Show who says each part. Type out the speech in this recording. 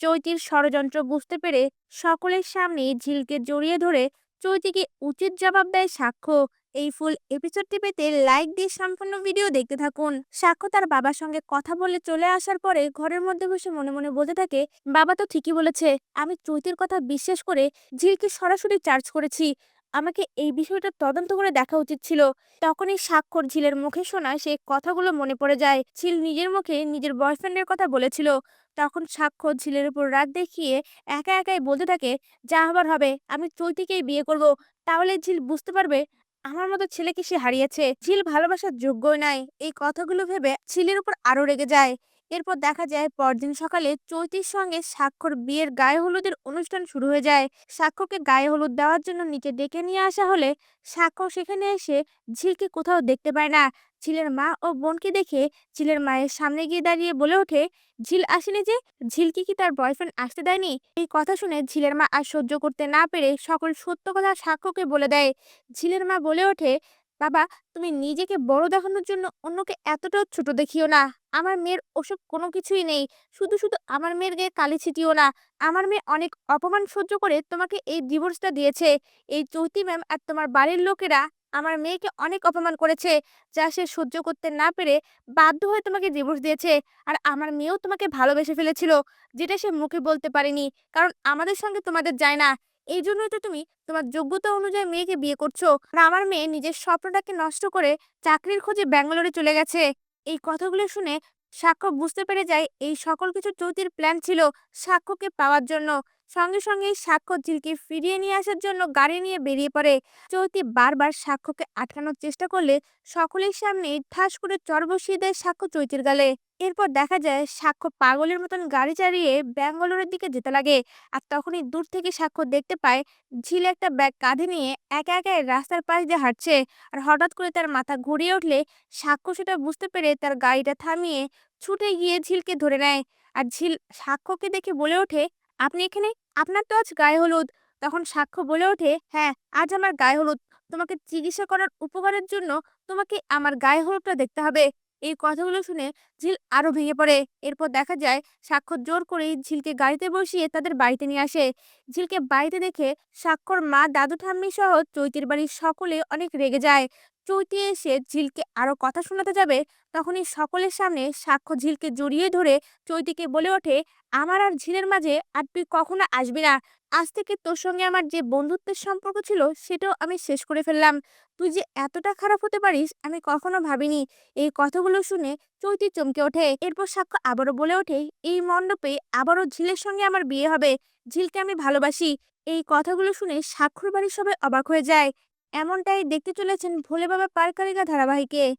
Speaker 1: চৈতির ষড়যন্ত্র বুঝতে পেরে সকলের সামনে ঝিলকে জড়িয়ে ধরে চৈতিকে উচিত জবাব দেয় সাক্ষ্য। এই ফুল এপিসোডটি পেতে লাইক দিয়ে সম্পূর্ণ ভিডিও দেখতে থাকুন। সাক্ষ্য তার বাবার সঙ্গে কথা বলে চলে আসার পরে ঘরের মধ্যে বসে মনে মনে বলতে থাকে, বাবা তো ঠিকই বলেছে, আমি চৈতির কথা বিশ্বাস করে ঝিলকে সরাসরি চার্জ করেছি। আমাকে এই বিষয়টা তদন্ত করে দেখা উচিত ছিল। তখনই স্বাক্ষর ঝিলের মুখে শোনা সেই কথাগুলো মনে পড়ে যায়। ঝিল নিজের মুখে নিজের বয়ফ্রেন্ডের কথা বলেছিল। তখন স্বাক্ষর ঝিলের উপর রাগ দেখিয়ে একা একাই বলতে থাকে, যা হবার হবে, আমি চৈতিকেই বিয়ে করব। তাহলে ঝিল বুঝতে পারবে, আমার মতো ছেলেকে সে হারিয়েছে। ঝিল ভালোবাসার যোগ্যই নাই। এই কথাগুলো ভেবে ঝিলের উপর আরও রেগে যায়। এরপর দেখা যায় পরদিন সকালে চৈতির সঙ্গে স্বাক্ষর, বিয়ের গায়ে হলুদের অনুষ্ঠান শুরু হয়ে যায়। স্বাক্ষরকে গায়ে হলুদ দেওয়ার জন্য নিচে ডেকে নিয়ে আসা হলে স্বাক্ষর সেখানে এসে ঝিলকে কোথাও দেখতে পায় না। ঝিলের মা ও বোনকে দেখে ঝিলের মায়ের সামনে গিয়ে দাঁড়িয়ে বলে ওঠে, ঝিল আসেনি যে? ঝিলকে কি তার বয়ফ্রেন্ড আসতে দেয়নি? এই কথা শুনে ঝিলের মা আর সহ্য করতে না পেরে সকল সত্য কথা সাক্ষ্যকে বলে দেয়। ঝিলের মা বলে ওঠে, বাবা, তুমি নিজেকে বড় দেখানোর জন্য অন্যকে এতটাও ছোট দেখিও না। আমার মেয়ের ওসব কোনো কিছুই নেই। শুধু শুধু আমার মেয়ের গায়ে কালি ছিটিও না। আমার মেয়ে অনেক অপমান সহ্য করে তোমাকে এই ডিভোর্সটা দিয়েছে। এই চৌতি ম্যাম আর তোমার বাড়ির লোকেরা আমার মেয়েকে অনেক অপমান করেছে। যা সে সহ্য করতে না পেরে বাধ্য হয়ে তোমাকে ডিভোর্স দিয়েছে। আর আমার মেয়েও তোমাকে ভালোবেসে ফেলেছিল, যেটা সে মুখে বলতে পারেনি। কারণ আমাদের সঙ্গে তোমাদের যায় না। এই জন্যই তো তুমি তোমার যোগ্যতা অনুযায়ী মেয়েকে বিয়ে করছ। আর আমার মেয়ে নিজের স্বপ্নটাকে নষ্ট করে চাকরির খোঁজে ব্যাঙ্গালোরে চলে গেছে। এই কথাগুলো শুনে সাক্ষ্য বুঝতে পেরে যায় এই সকল কিছু চৌতির প্ল্যান ছিল সাক্ষ্যকে পাওয়ার জন্য। সঙ্গে সঙ্গে সাক্ষ্য ঝিলকে ফিরিয়ে নিয়ে আসার জন্য গাড়ি নিয়ে বেরিয়ে পড়ে। চৌতি বারবার সাক্ষ্যকে আটকানোর চেষ্টা করলে সকলের সামনে ঠাস করে চর বসিয়ে দেয় সাক্ষ্য চৈতির গালে। এরপর দেখা যায় সাক্ষ্য পাগলের মতন গাড়ি চালিয়ে ব্যাঙ্গালোরের দিকে যেতে লাগে আর তখনই দূর থেকে সাক্ষ্য দেখতে পায় ঝিল একটা ব্যাগ কাঁধে নিয়ে একা একা রাস্তার পাশ দিয়ে হাঁটছে আর হঠাৎ করে তার মাথা ঘুরিয়ে উঠলে সাক্ষ্য সেটা বুঝতে পেরে তার গাড়িটা থামিয়ে ছুটে গিয়ে ঝিলকে ধরে নেয়। আর ঝিল সাক্ষ্যকে দেখে বলে ওঠে আপনি এখানে, আপনার তো আজ গায়ে হলুদ। তখন সাক্ষ্য বলে ওঠে হ্যাঁ আজ আমার গায়ে হলুদ। তোমাকে চিকিৎসা করার উপকারের জন্য তোমাকে আমার গায়ে হলুদটা দেখতে হবে। এই কথাগুলো শুনে ঝিল আরও ভেঙে পড়ে। এরপর দেখা যায় স্বাক্ষর জোর করে ঝিলকে গাড়িতে বসিয়ে তাদের বাড়িতে নিয়ে আসে। ঝিলকে বাড়িতে দেখে স্বাক্ষর মা, দাদু ঠাম্মি সহ চৈতির বাড়ির সকলে অনেক রেগে যায়। চৈতি এসে ঝিলকে আরও কথা শোনাতে যাবে, তখনই সকলের সামনে সাক্ষ্য ঝিলকে জড়িয়ে ধরে চৈতিকে বলে ওঠে, আমার আর ঝিলের মাঝে আর তুই কখনো আসবি না। আজ থেকে তোর সঙ্গে আমার যে বন্ধুত্বের সম্পর্ক ছিল, সেটাও আমি শেষ করে ফেললাম। তুই যে এতটা খারাপ হতে পারিস, আমি কখনো ভাবিনি। এই কথাগুলো শুনে চৈতি চমকে ওঠে। এরপর সাক্ষ্য আবারও বলে ওঠে, এই মণ্ডপে আবারও ঝিলের সঙ্গে আমার বিয়ে হবে। ঝিলকে আমি ভালোবাসি। এই কথাগুলো শুনে সাক্ষর বাড়ির সবাই অবাক হয়ে যায়। এমনটাই দেখতে চলেছেন ভোলে বাবা পার কারিকা ধারাবাহিকে।